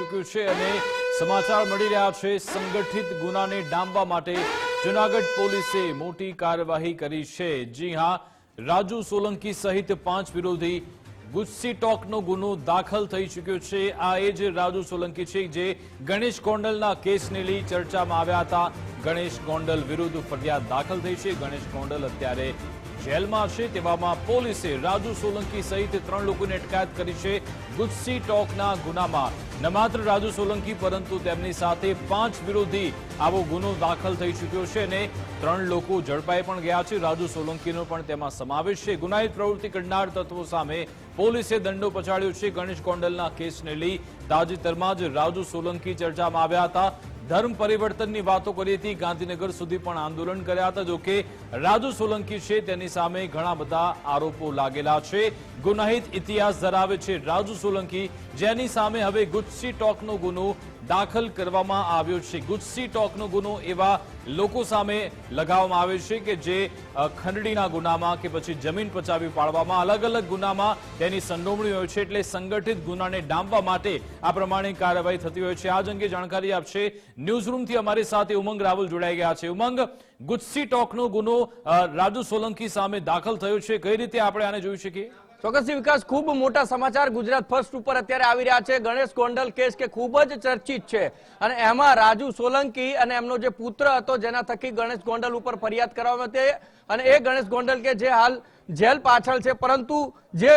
ચૂક્યું છે અને સમાચાર મળી રહ્યા છે, સંગઠિત ગુનાને ડામવા માટે જૂનાગઢ પોલીસે મોટી કાર્યવાહી કરી છે. જી હા, રાજુ સોલંકી સહિત પાંચ વિરોધી ગુસ્સી ટોકનો ગુનો દાખલ થઈ ચૂક્યો છે. આ એ જ રાજુ સોલંકી છે જે ગણેશ ગોંડલના કેસને લઈ ચર્ચામાં આવ્યા હતા. ગણેશ ગોંડલ વિરુદ્ધ ફરિયાદ દાખલ થઈ છે. ગણેશ ગોંડલ અત્યારે જેલમાં છે તેવામાં પોલીસે રાજુ સોલંકી સહિત ત્રણ લોકોને અટકાયત કરી છે ગુસ્સી ટોકના ગુનામાં. ન માત્ર રાજુ સોલંકી, પરંતુ તેમની સાથે પાંચ વિરોધી આવો ગુનો દાખલ થઈ ચૂક્યો છે અને ત્રણ લોકો ઝડપાઈ પણ ગયા છે. રાજુ સોલંકીનો પણ તેમાં સમાવેશ છે. ગુનાહિત પ્રવૃત્તિ કરનાર તત્વો સામે પોલીસે દંડો પછાડ્યો છે. ગણેશ કોંડલના કેસને લઈ તાજેતરમાં જ રાજુ સોલંકી ચર્ચામાં આવ્યા હતા. ધર્મ પરિવર્તનની વાતો કરી હતી ગાંધીનગર સુધી પણ આંદોલન કર્યા હતા. જોકે રાજુ સોલંકી છે, તેની સામે ઘણા બધા આરોપો લાગેલા છે. ગુનાહિત ઇતિહાસ ધરાવે છે રાજુ સોલંકી, જેની સામે હવે ગુસ્સી ટોકનો ગુનો દાખલ કરવામાં આવ્યો છે. ગુસ્સી ટોકનો ગુનો એવા લોકો સામે લગાવવામાં આવે છે કે જે ખંડડીના ગુનામાં કે પછી જમીન પચાવી પાડવામાં અલગ અલગ ગુનામાં તેની સંડોવણી હોય છે એટલે સંગઠિત ગુનાને ડામવા માટે આ પ્રમાણે કાર્યવાહી થતી હોય છે. આ જ અંગે જાણકારી આપશે ન્યૂઝરૂમથી અમારી સાથે ઉમંગ રાવલ જોડાઈ ગયા છે. ઉમંગ ગુસ્સી ટોકનો ગુનો રાજુ સોલંકી સામે દાખલ થયો છે. કઈ રીતે આપણે આને જોઈ શકીએ ચોક્કસથી વિકાસ ખૂબ મોટા સમાચાર ગુજરાત ફર્સ્ટ ઉપર અત્યારે આવી રહ્યા છે. ગણેશ ગોંડલ કેસ કે ખૂબ જ ચર્ચિત છે. અને એમાં રાજુ સોલંકી અને એમનો જે પુત્ર હતો જેના થકી ગણેશ ગોંડલ ઉપર ફરિયાદ કરવામાં હતી. અને એ ગણેશ ગોંડલ કે જે હાલ જેલ પાછળ છે. પરંતુ જે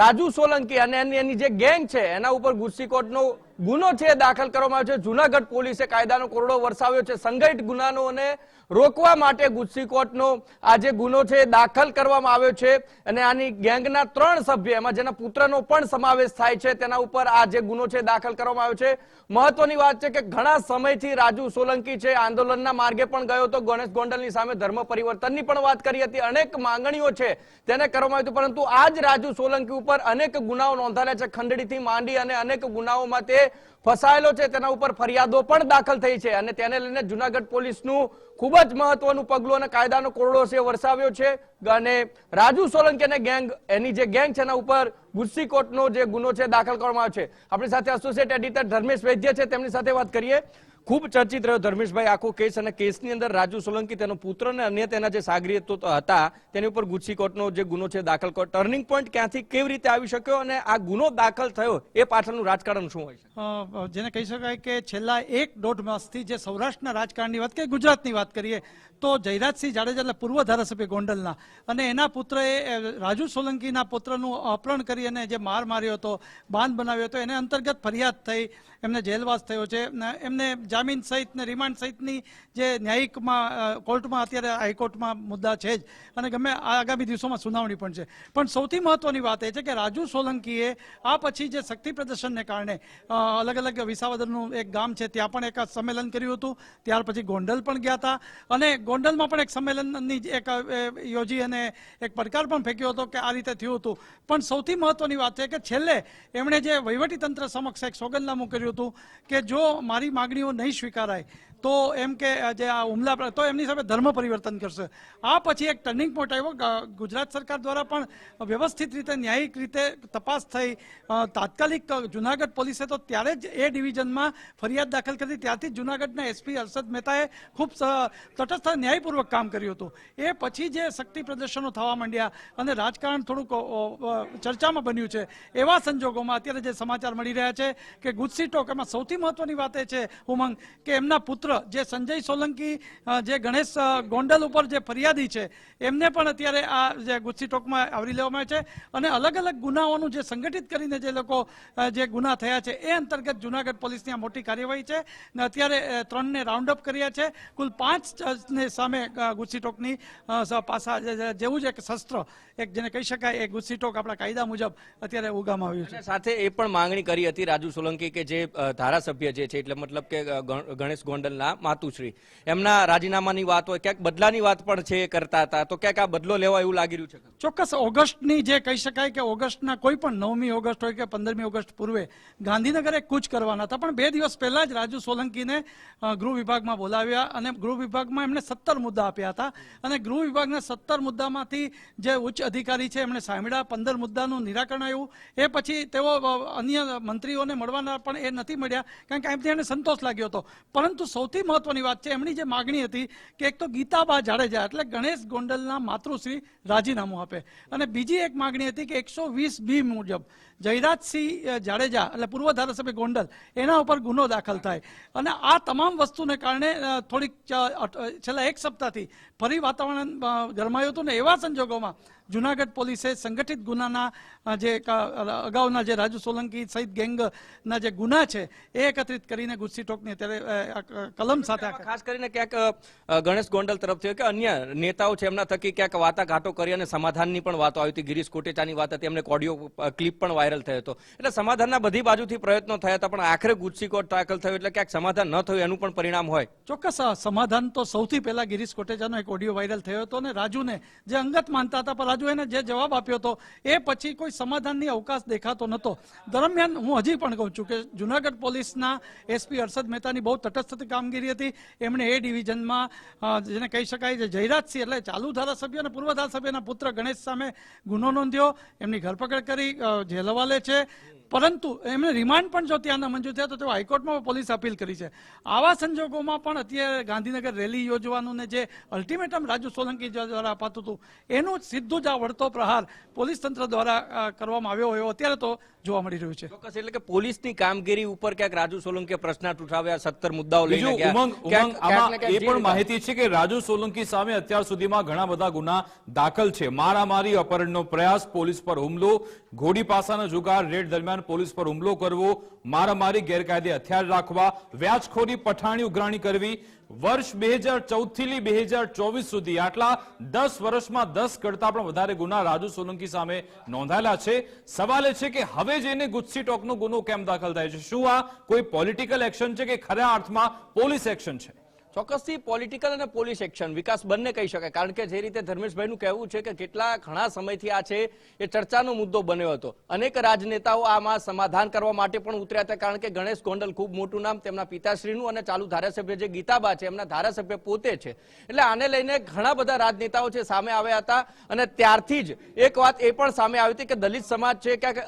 રાજુ સોલંકી અને એની જે ગેંગ છે, એના ઉપર ગુસ્સીકોટનો ગુનો છે, દાખલ કરવામાં આવ્યો છે. જુનાગઢ પોલીસે કાયદાનો કોરડો વરસાવ્યો છે. સંગઠિત ગુનાનોને રોકવા માટે ગુસ્સીકોટનો આ જે ગુનો છે, દાખલ કરવામાં આવ્યો છે. અને આની ગેંગના ત્રણ સભ્ય, એમાં જેના પુત્રનો પણ સમાવેશ થાય છે, તેના ઉપર આ જે ગુનો છે, દાખલ કરવામાં આવ્યો છે. મહત્વની વાત છે કે ઘણા સમયથી રાજુ સોલંકી છે, આંદોલનના માર્ગે પણ ગયો હતો. ગણેશ ગોંડલની સામે ધર્મ પરિવર્તનની પણ વાત કરી હતી. અનેક માંગણીઓ છે, તેને કરવામાં હતું. પરંતુ આજ રાજુ સોલંકી ઉપર અનેક ગુનાઓ નોંધાયા છે. ખંડડીથી માંડી અને અનેક ગુનાઓમાં તે ફસાયેલો છે, તેના ઉપર ફરિયાદો પણ દાખલ થઈ છે. અને તેને લઈને જુનાગઢ પોલીસનું ખૂબ જ મહત્વનું પગલું અને કાયદાનો કોરડો છે વરસાવ્યો છે. અને રાજુ સોલંકી અને ગેંગ, એની જે ગેંગ છે, એના ઉપર ગુસ્સી કોર્ટનો જે ગુનો છે, દાખલ કરવામાં આવ્યો છે. આપણી સાથે એસોસિએટ એડિટર ધર્મેશ વૈદ્ય છે, તેમની સાથે વાત કરીએ. ખૂબ ચર્ચિત રહ્યો ધર્મેશભાઈ આખો કેસ અને કેસની અંદર રાજુ સોલંકી તેનો પુત્ર અને અન્ય તેના જે સાગરી હતા, તેની ઉપર ગુસ્સી કોર્ટનો જે ગુનો છે દાખલ કોર્ટ ટર્નિંગ પોઈન્ટ ક્યાંથી કેવી રીતે આવી શક્યો અને આ ગુનો દાખલ થયો એ પાછળનું રાજકારણ શું હોય છે? જેને કહી શકાય કે છેલ્લા એક દોઢ માસથી જે સૌરાષ્ટ્રના રાજકારણની વાત કે ગુજરાતની વાત કરીએ, તો જયરાજસિંહ જાડેજા એટલે પૂર્વ ધારાસભ્ય ગોંડલના. અને એના પુત્રએ રાજુ સોલંકીના પુત્રનું અપહરણ કરી અને જે માર માર્યો હતો, બાંધ બનાવ્યો હતો, એને અંતર્ગત ફરિયાદ થઈ એમને જેલવાસ થયો છે. એમને જામીન સહિત ને રિમાન્ડ સહિતની જે ન્યાયિકમાં કોર્ટમાં અત્યારે હાઈકોર્ટમાં મુદ્દા છે જ. અને ગમે આગામી દિવસોમાં સુનાવણી પણ છે. પણ સૌથી મહત્વની વાત એ છે કે રાજુ સોલંકીએ આ પછી જે શક્તિ પ્રદર્શનને કારણે અલગ અલગ વિસાવદરનું એક ગામ છે, ત્યાં પણ એક સંમેલન કર્યું હતું. ત્યાર પછી ગોંડલ પણ ગયા હતા અને ગોંડલમાં પણ એક સંમેલનની એક યોજી અને એક પડકાર પણ ફેંક્યો હતો કે આ રીતે થયું હતું. પણ સૌથી મહત્વની વાત છે કે છેલ્લે એમણે જે વહીવટીતંત્ર સમક્ષ એક સોગંદનામું કર્યું હતું કે જો મારી માગણીઓ નહીં સ્વીકારાય, તો એમ કે જે આ હુમલા તો એમની સામે ધર્મ પરિવર્તન કરશે. આ પછી એક ટર્નિંગ પોઈન્ટ આવ્યો. ગુજરાત સરકાર દ્વારા પણ વ્યવસ્થિત રીતે, ન્યાયિક રીતે તપાસ થઈ. તાત્કાલિક જુનાગઢ પોલીસે તો ત્યારે જ એ ડિવિઝનમાં ફરિયાદ દાખલ કરી. ત્યારથી જુનાગઢના એસપી હર્ષદ મહેતાએ ખૂબ તટસ્થ ન્યાયપૂર્વક કામ કર્યું હતું. એ પછી જે શક્તિ પ્રદર્શનો થવા માંડ્યા અને રાજકારણ થોડુંક ચર્ચામાં બન્યું છે, એવા સંજોગોમાં અત્યારે જે સમાચાર મળી રહ્યા છે કે ગુજસી ટોક એમાં સૌથી મહત્વની વાત એ છે, ઉમંગ, કે એમના પુત્ર જે સંજય સોલંકી જે ગણેશ ગોંડલ ઉપર જે ફરિયાદી છે, એમને પણ અત્યારે આ જે ગુસ્સી ટોકમાં આવરી લેવામાં આવે છે અને અલગ અલગ ગુનાઓનું જે સંગઠિત કરીને જે લોકો જે ગુના થયા છે, એ અંતર્ગત જુનાગઢ પોલીસની આ મોટી કાર્યવાહી છે ને અત્યારે ત્રણને રાઉન્ડ અપ કર્યા છે. કુલ પાંચ ને સામે ગુસ્સી ટોકની પાસા જેવું જ એક શસ્ત્ર, એક જેને કહી શકાય, એ ગુસ્સી ટોક આપણા કાયદા મુજબ અત્યારે ઉગામાં આવ્યું છે. સાથે એ પણ માંગણી કરી હતી રાજુ સોલંકી કે જે ધારાસભ્ય જે છે, એટલે મતલબ કે ગણેશ ગોંડલના માતુશ્રી. એમના રાજીનામાની વાત હોય, ક્યાંક બદલાની વાત પણ છે કરતા હતા, તો ક્યાંક આ બદલો લેવા એવું લાગી રહ્યું છે? ચોક્કસ ઓગસ્ટની જે કહી શકાય કે ઓગસ્ટના કોઈ પણ નવમી ઓગસ્ટ હોય કે પંદરમી ઓગસ્ટ પૂર્વે ગાંધીનગરે કૂચ કરવાના હતા. પણ બે દિવસ પહેલા જ રાજુ સોલંકીને ગૃહ વિભાગમાં બોલાવ્યા અને ગૃહ વિભાગમાં એમણે સત્તર મુદ્દા આપ્યા હતા. અને ગૃહ વિભાગના સત્તર મુદ્દામાંથી જે ઉચ્ચ અધિકારી છે, એમણે સાંભળ્યા. પંદર મુદ્દાનું નિરાકરણ આવ્યું. એ પછી તેઓ અન્ય મંત્રીઓને મળવાના પણ એ નથી મળ્યા, કારણ કે એમથી એને સંતોષ લાગ્યો હતો. પરંતુ સૌથી મહત્વની વાત છે, એમની જે માગણી હતી કે એક તો ગીતાબા જાડેજા એટલે ગણેશ ગોંડલના માતૃશ્રી રાજીનામું આપે. અને બીજી એક માગણી હતી કે એકસો વીસ બી મુજબ જયરાજસિંહ જાડેજા એટલે પૂર્વ ધારાસભ્ય ગોંડલ એના ઉપર ગુનો દાખલ થાય. અને આ તમામ વસ્તુને કારણે થોડીક છેલ્લા એક સપ્તાહથી ફરી વાતાવરણ ગરમાયું હતું ને એવા સંજોગોમાં જુનાગઢ પોલીસે સંગઠિત ગુનાના જે અગાઉના જે રાજુ સોલંકી સહિત ગેંગના જે ગુના છે એ એકત્રિત કરીને ગુસ્સી ટોકની અત્યારે કલમ સાથે ખાસ કરીને ક્યાંક ગણેશ ગોંડલ તરફથી કે અન્ય નેતાઓ છે એમના થકી ક્યાંક વાટાઘાટો કરી અને સમાધાનની પણ વાતો આવી હતી. ગિરીશ કોટેચાની વાત હતી એમને ઓડિયો ક્લિપ પણ વાયરલ થયો હતો. એટલે સમાધાનના બધી બાજુથી પ્રયત્નો થયા હતા, પણ આખરે ગુસ્સી કોર્ટ દાખલ થયો, એટલે ક્યાંક સમાધાન ન થયું એનું પણ પરિણામ હોય. ચોક્કસ સમાધાન તો સૌથી પહેલા ગિરીશ કોટેજાનો એક ઓડિયો વાયરલ થયો હતો અને રાજુને જે અંગત માનતા હતા, પણ રાજુ એને જે જવાબ આપ્યો હતો, એ પછી કોઈ સમાધાનની અવકાશ દેખાતો નહોતો. દરમિયાન હું હજી પણ કહું છું કે જુનાગઢ પોલીસના એસપી હર્ષદ મહેતાની બહુ તટસ્થ કામગીરી હતી. એમણે એ ડિવિઝનમાં જેને કહી શકાય છે જયરાજસિંહ, એટલે ચાલુ ધારાસભ્ય અને પૂર્વ ધારાસભ્યના પુત્ર ગણેશ સામે ગુનો નોંધ્યો. એમની ધરપકડ કરી જેલ હવાલે છે. પરંતુ એમને રિમાન્ડ પણ જો ત્યાં મંજૂર થયા તો તેઓ હાઈકોર્ટમાં પોલીસ અપીલ કરી છે. આવા સંજોગોમાં પણ અત્યારે ગાંધીનગર રેલી યોજવાનું ને જે અલ્ટિમેટમ રાજુ સોલંકી દ્વારા અપાતું હતું એનું સીધું જ આ વળતો પ્રહાર પોલીસ તંત્ર દ્વારા કરવામાં આવ્યો હોય અત્યારે તો જોવા મળી રહ્યું છે. ચોક્કસ એટલે કે પોલીસની કામગીરી ઉપર ક્યાંક રાજુ સોલંકીએ પ્રશ્ન ઉઠાવ્યા સત્તર મુદ્દાઓ લઈને ગયા. ઉમંગ ઉમંગ આમાં એ પણ માહિતી છે કે રાજુ સોલંકી સામે અત્યાર સુધીમાં ઘણા બધા ગુના દાખલ છે. મારામારી અપહરણનો પ્રયાસ પોલીસ પર હુમલો ઘોડી પાસાનો જુગાર રેડ દરમિયાન પોલીસ પર હુમલો કરવો, મારામારી, ગેરકાયદે હથિયાર રાખવા, વ્યાજખોરી, પઠાણી, ઉઘરાણી કરવી, વર્ષ બે હજાર ચૌદથી બે હજાર ચોવીસ સુધી આટલા દસ વર્ષમાં દસ કરતા પણ વધારે ગુના રાજુ સોલંકી સામે નોંધાયેલા છે. સવાલ એ છે કે હવે જઈને ગુસ્સી ટોકનો ગુનો કેમ દાખલ થાય છે? શું આ કોઈ પોલિટિકલ એક્શન છે કે ખરા અર્થમાં પોલીસ એક્શન છે? ચોક્કસથી પોલિટિકલ અને પોલીસ એક્શન વિકાસ બંને કહી શકાય. કારણ કે જે રીતે ધર્મેશભાઈનું કહેવું છે કે કેટલા ઘણા સમયથી આ છે, એ ચર્ચાનો મુદ્દો બન્યો હતો. અનેક રાજનેતાઓ આમાં સમાધાન કરવા માટે પણ ઉતર્યા હતા, કારણ કે ગણેશ ગોંડલ ખૂબ મોટું નામ તેમના પિતાશ્રીનું અને ચાલુ ધારાસભ્ય જે ગીતાબા છે, એમના ધારાસભ્ય પોતે છે. એટલે આને લઈને ઘણા બધા રાજનેતાઓ છે સામે આવ્યા હતા અને ત્યારથી જ એક વાત એ પણ સામે આવી હતી કે દલિત સમાજ છે ક્યાંક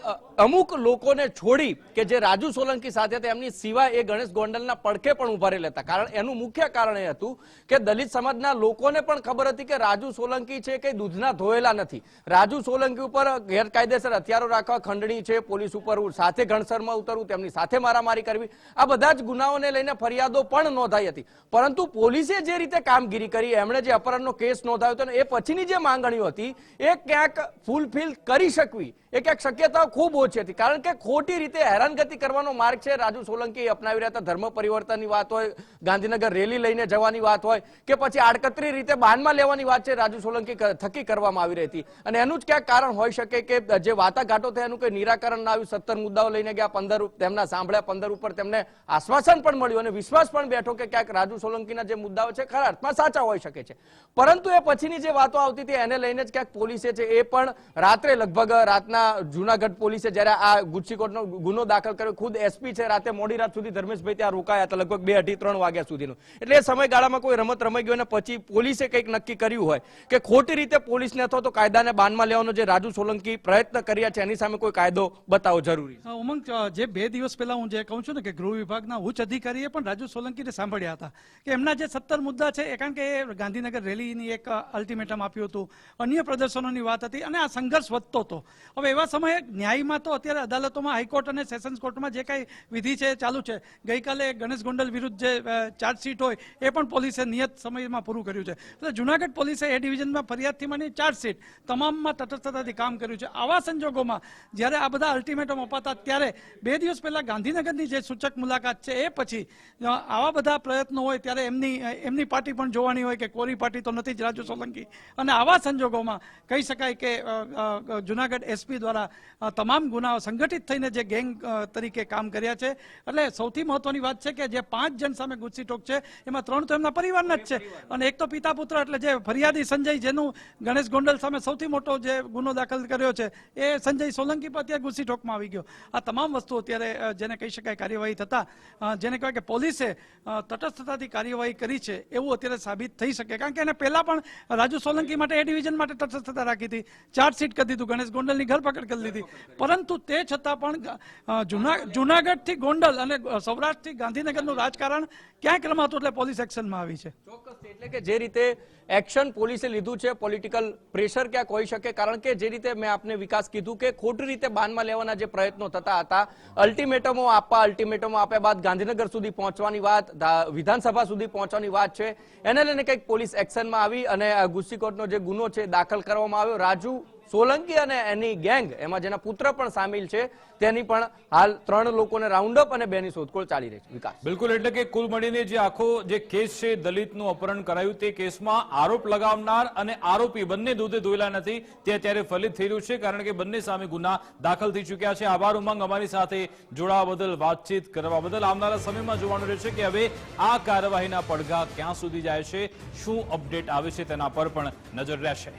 અમુક લોકોને છોડી કે જે રાજુ સોલંકી સાથે હતા, એમની સિવાય એ ગણેશ ગોંડલના પડખે પણ ઊભા રહેલા હતા. કારણ એનું મુખ્ય કારણ હતું કે દલિત સમાજના લોકોને પણ ખબર હતી કે રાજુ સોલંકી છે કે દૂધના ધોયેલા નથી. રાજુ સોલંકી ઉપર ગેરકાયદેસર હથિયારો રાખવા ખંડણી છે, પોલીસ ઉપર સાથે ઘણસરમાં ઉતરવું, તેમની સાથે મારામારી કરવી, આ બધા જ ગુનાઓને લઈને ફરિયાદો પણ નોંધાઈ હતી. પરંતુ પોલીસે જે રીતે કામગીરી કરી, એમણે જે અપહરણનો કેસ નોંધાયો હતો એ પછીની જે માંગણીઓ હતી, એ ક્યાંક ફૂલફિલ કરી શકવી. એ ક્યાંક શક્યતાઓ ખૂબ ઓછી હતી. કારણ કે ખોટી રીતે હેરાનગતિ કરવાનો માર્ગ છે રાજુ સોલંકી અપનાવી રહ્યા હતા. ધર્મ પરિવર્તનની વાત હોય, ગાંધીનગર રેલી લઈને જવાની વાત હોય કે પછી આડકતરી રીતે બાનમાં લેવાની વાત છે, રાજુ સોલંકી થકી કરવામાં આવી રહી હતી. અને એનું જ ક્યાંક કારણ હોઈ શકે કે જે વાટાઘાટો થયા એનું કોઈ નિરાકરણ ના આવ્યું. સત્તર મુદ્દાઓ લઈને ગયા, પંદર તેમના સાંભળ્યા, પંદર ઉપર તેમને આશ્વાસન પણ મળ્યું અને વિશ્વાસ પણ બેઠો કે ક્યાંક રાજુ સોલંકીના જે મુદ્દાઓ છે, ખરા અર્થમાં સાચા હોઈ શકે છે. પરંતુ એ પછીની જે વાતો આવતી હતી, એને લઈને જ ક્યાંક પોલીસે છે, એ પણ રાત્રે લગભગ રાતના જુનાગઢ પોલીસે જ્યારે આ ગુચ્છીકોટનો ગુનો દાખલ કર્યો, ખુદ એસપી છે, રાતે મોડી રાત સુધી ધર્મેશભાઈ ત્યાં રોકાયા હતા, લગભગ બે અઢી, ત્રણ વાગ્યા સુધીનો. એટલે એ સમયગાળામાં કોઈ રમત રમાઈ ગયો અને પછી પોલીસે કંઈક નક્કી કર્યું હોય કે ખોટી રીતે પોલીસને અથવા તો કાયદાને બાનમાં લેવાનો જે રાજુ સોલંકી પ્રયત્ન કર્યા છે, એની સામે કોઈ કાયદો બતાવો જરૂરી ઉમંગ જે બે દિવસ પહેલા હું જે કહું છું ને કે ગૃહ વિભાગના ઉચ્ચ અધિકારીએ પણ રાજુ સોલંકીને સાંભળ્યા હતા કે એમના જે સત્તર મુદ્દા છે, એ કારણ કે એ ગાંધીનગર રેલીની એક અલ્ટિમેટમ આપ્યું હતું, અન્ય પ્રદર્શનોની વાત હતી અને આ સંઘર્ષ વધતો હતો. હવે એવા સમયે ન્યાયમાં તો અત્યારે અદાલતોમાં હાઈકોર્ટ અને સેશન્સ કોર્ટમાં જે કાંઈ વિધિ છે, ચાલુ છે. ગઈકાલે ગણેશ ગોંડલ વિરુદ્ધ જે ચાર્જશીટ હોય હોય એ પણ પોલીસે નિયત સમયમાં પૂરું કર્યું છે. એટલે જુનાગઢ પોલીસે એ ડિવિઝનમાં ફરિયાદથી માંડી ચાર્જશીટ તમામમાં તટસ્થતાથી કામ કર્યું છે. આવા સંજોગોમાં જ્યારે આ બધા અલ્ટિમેટમ અપાતા ત્યારે બે દિવસ પહેલા ગાંધીનગરની જે સૂચક મુલાકાત છે એ પછી આવા બધા પ્રયત્નો હોય ત્યારે એમની એમની પાર્ટી પણ જોવાની હોય કે કોરી પાર્ટી તો નથી જ રાજુ સોલંકી. અને આવા સંજોગોમાં કહી શકાય કે જુનાગઢ એસપી દ્વારા તમામ ગુનાઓ સંગઠિત થઈને જે ગેંગ તરીકે કામ કર્યા છે. એટલે સૌથી મહત્વની વાત છે કે જે પાંચ જણ સામે ગુસ્સી ટોક છે એમાં ત્રણ તો એમના પરિવારના જ છે. અને એક તો પિતા પુત્ર એટલે જે ફરિયાદી સંજય, જેનું ગણેશ ગોંડલ સામે સૌથી મોટો જે ગુનો દાખલ કર્યો છે, એ સંજય સોલંકી પર અત્યારે ગુસ્સી ટોકમાં આવી ગયો. આ તમામ વસ્તુ અત્યારે જેને કહી શકાય કાર્યવાહી થતા જેને કહેવાય કે પોલીસે તટસ્થતાથી કાર્યવાહી કરી છે, એવું અત્યારે સાબિત થઈ શકે. કારણ કે એને પહેલાં પણ રાજુ સોલંકી માટે એ ડિવિઝન માટે તટસ્થતા રાખી હતી. ચાર્જશીટ કરી દીધું, ગણેશ ગોંડલની ધરપકડ કરી લીધી. પરંતુ તે છતાં પણ જુના, જુનાગઢથી ગોંડલ અને સૌરાષ્ટ્રથી ગાંધીનગરનું રાજકારણ ક્યાંક રમાતું, એટલે પોલીસ એક્શનમાં આવી છે. ચોક્કસ, એટલે કે જે રીતે એક્શન પોલીસે લીધું છે, પોલિટિકલ પ્રેશર ક્યાંક હોઈ શકે, કારણ કે જે રીતે મેં આપને વિકાસ કીધું કે ખોટી રીતે બાનમાં લેવાના જે પ્રયત્નો થતા હતા, અલ્ટિમેટમો આપવા, અલ્ટિમેટમો આપ્યા બાદ ગાંધીનગર સુધી પહોંચવાની વાત વિધાનસભા સુધી પહોંચવાની વાત છે. એને લઈને કંઈક પોલીસ એક્શનમાં આવી અને ગુસ્સીકોટનો જે ગુનો છે દાખલ કરવામાં આવ્યો. રાજુ સોલંકી અને એની ગેંગ, એમાં જેના પુત્ર પણ સામેલ છે, તેની પણ હાલ ત્રણ લોકોને રાઉન્ડ અપ અને બેની શોધખોળ ચાલી રહી છે. વિકાસ. બિલકુલ, એટલે કે કુલ મળીને જે આખો જે કેસ છે દલિતનું અપહરણ કરાયું તે કેસમાં આરોપ લગાવનાર અને આરોપી બંને દૂધે ધોયેલા નથી, તે અત્યારે ફલિત થઈ રહ્યું છે, કારણ કે બંને સામે ગુના દાખલ થઈ ચૂક્યા છે. આભાર, ઉમંગ, અમારી સાથે જોડાવા બદલ વાતચીત કરવા બદલ આવનારા સમયમાં જોવાનું રહેશે કે હવે આ કાર્યવાહીના પડઘા ક્યાં સુધી જાય છે, શું અપડેટ આવે છે તેના પર પણ નજર રહેશે.